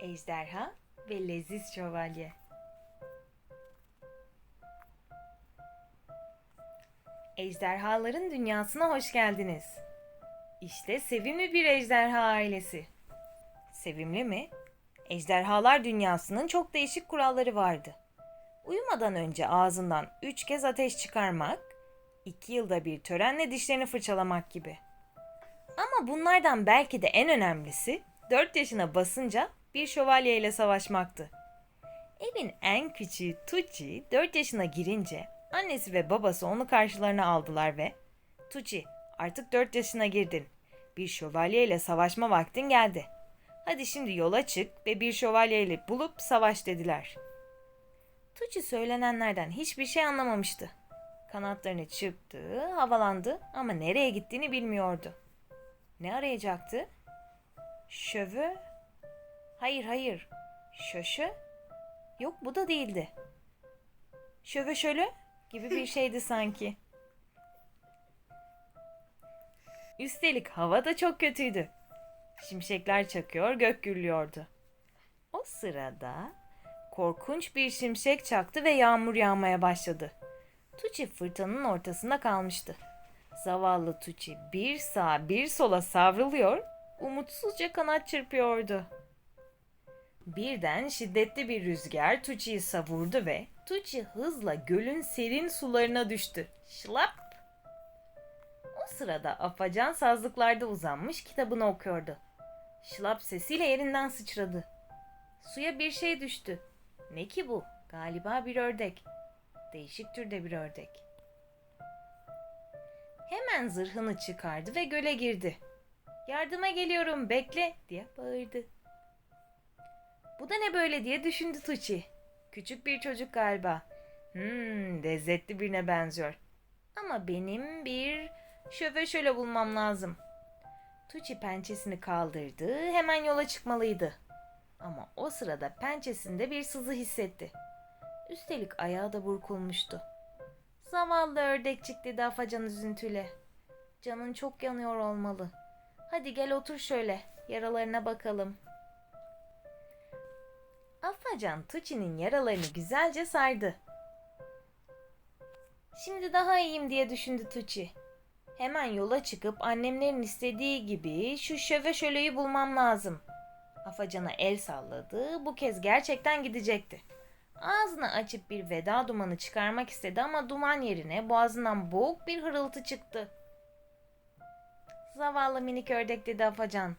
Ejderha ve Leziz Şövalye. Ejderhaların dünyasına hoş geldiniz. İşte sevimli bir ejderha ailesi. Sevimli mi? Ejderhalar dünyasının çok değişik kuralları vardı. Uyumadan önce ağzından üç kez ateş çıkarmak, iki yılda bir törenle dişlerini fırçalamak gibi. Ama bunlardan belki de en önemlisi 4 yaşına basınca bir şövalye ile savaşmaktı. Evin en küçüğü Tucci 4 yaşına girince annesi ve babası onu karşılarına aldılar ve Tucci artık 4 yaşına girdin. Bir şövalye ile savaşma vaktin geldi. Hadi şimdi yola çık ve bir şövalye ile bulup savaş dediler. Tucci söylenenlerden hiçbir şey anlamamıştı. Kanatlarını çırptı, havalandı ama nereye gittiğini bilmiyordu. Ne arayacaktı? Şövü? Hayır hayır. Şöşü? Yok bu da değildi. Şövü şölü gibi bir şeydi sanki. Üstelik hava da çok kötüydü. Şimşekler çakıyor, gök gürlüyordu. O sırada korkunç bir şimşek çaktı ve yağmur yağmaya başladı. Tucci fırtınanın ortasında kalmıştı. Zavallı Tucci bir sağa bir sola savruluyor, umutsuzca kanat çırpıyordu. Birden şiddetli bir rüzgar Tucci'yi savurdu ve Tucci hızla gölün serin sularına düştü. Şlap! O sırada Afacan sazlıklarda uzanmış kitabını okuyordu. Şlap sesiyle yerinden sıçradı. Suya bir şey düştü. Ne ki bu? Galiba bir ördek. Değişik türde bir ördek. Hemen zırhını çıkardı ve göle girdi. Yardıma geliyorum bekle diye bağırdı. Bu da ne böyle diye düşündü Tuçi. Küçük bir çocuk galiba. Hmm, lezzetli birine benziyor. Ama benim bir şöve şöyle bulmam lazım. Tuçi pençesini kaldırdı, hemen yola çıkmalıydı. Ama o sırada pençesinde bir sızı hissetti. Üstelik ayağı da burkulmuştu. Zavallı ördekçik dedi Afacan üzüntüyle. Canın çok yanıyor olmalı. Hadi gel otur şöyle, yaralarına bakalım. Afacan Tuçi'nin yaralarını güzelce sardı. Şimdi daha iyiyim diye düşündü Tuçi. Hemen yola çıkıp annemlerin istediği gibi şu şöve şöleyi bulmam lazım. Afacan'a el salladı. Bu kez gerçekten gidecekti. Ağzını açıp bir veda dumanı çıkarmak istedi ama duman yerine boğazından boğuk bir hırıltı çıktı. Zavallı minik ördek dedi Afacan.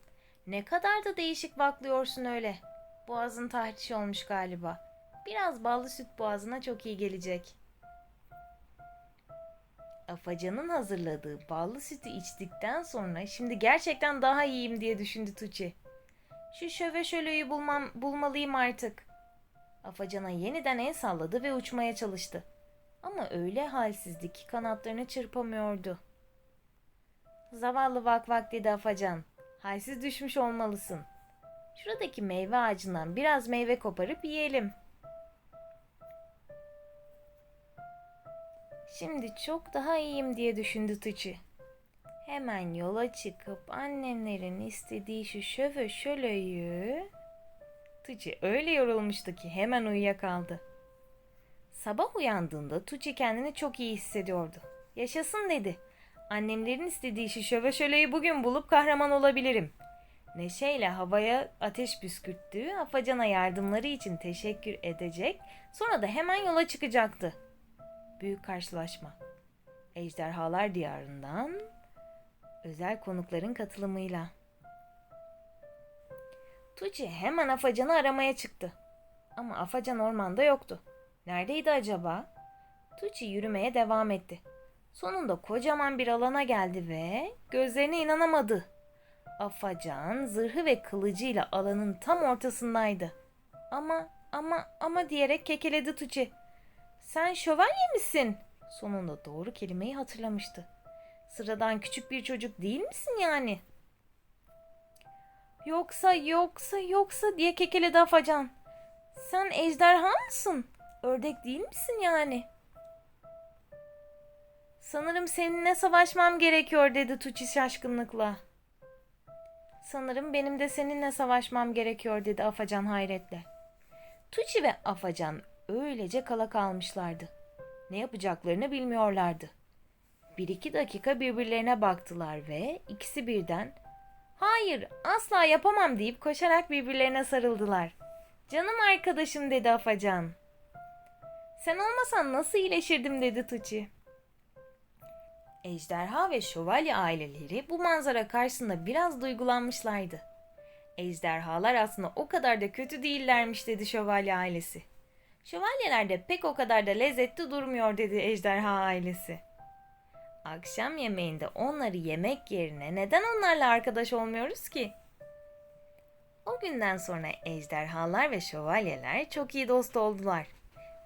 Ne kadar da değişik baklıyorsun öyle. Boğazın tahriş olmuş galiba. Biraz ballı süt boğazına çok iyi gelecek. Afacan'ın hazırladığı ballı sütü içtikten sonra şimdi gerçekten daha iyiyim diye düşündü Tuğçe. Şu şöve şöleyi bulmam, bulmalıyım artık. Afacan'a yeniden el salladı ve uçmaya çalıştı. Ama öyle halsizdi ki kanatlarını çırpamıyordu. Zavallı vak vak dedi Afacan. Halsiz düşmüş olmalısın. Şuradaki meyve ağacından biraz meyve koparıp yiyelim. Şimdi çok daha iyiyim diye düşündü Tuçi. Hemen yola çıkıp annemlerin istediği şu şöve şöleyi... Tuçi öyle yorulmuştu ki hemen uyuyakaldı. Sabah uyandığında Tuçi kendini çok iyi hissediyordu. Yaşasın dedi. Annemlerin istediği şu şöve şöleyi bugün bulup kahraman olabilirim. Neşeyle havaya ateş püskürttü, Afacan'a yardımları için teşekkür edecek, sonra da hemen yola çıkacaktı. Büyük karşılaşma. Ejderhalar diyarından özel konukların katılımıyla. Tuğçe hemen Afacan'ı aramaya çıktı. Ama Afacan ormanda yoktu. Neredeydi acaba? Tuğçe yürümeye devam etti. Sonunda kocaman bir alana geldi ve gözlerine inanamadı. Afacan zırhı ve kılıcıyla alanın tam ortasındaydı. Ama ama ama diyerek kekeledi Tuğçe. Sen şövalye misin? Sonunda doğru kelimeyi hatırlamıştı. Sıradan küçük bir çocuk değil misin yani? Yoksa yoksa yoksa diye kekeledi Afacan. Sen ejderha mısın? Ördek değil misin yani? Sanırım seninle savaşmam gerekiyor dedi Tuçi şaşkınlıkla. Sanırım benim de seninle savaşmam gerekiyor dedi Afacan hayretle. Tuçi ve Afacan öylece kala kalmışlardı. Ne yapacaklarını bilmiyorlardı. Bir iki dakika birbirlerine baktılar ve ikisi birden hayır asla yapamam deyip koşarak birbirlerine sarıldılar. Canım arkadaşım dedi Afacan. Sen olmasan nasıl iyileşirdim dedi Tuçi. Ejderha ve şövalye aileleri bu manzara karşısında biraz duygulanmışlardı. Ejderhalar aslında o kadar da kötü değillermiş dedi şövalye ailesi. Şövalyeler de pek o kadar da lezzetli durmuyor dedi ejderha ailesi. Akşam yemeğinde onları yemek yerine neden onlarla arkadaş olmuyoruz ki? O günden sonra ejderhalar ve şövalyeler çok iyi dost oldular.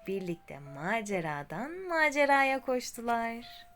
Birlikte maceradan maceraya koştular.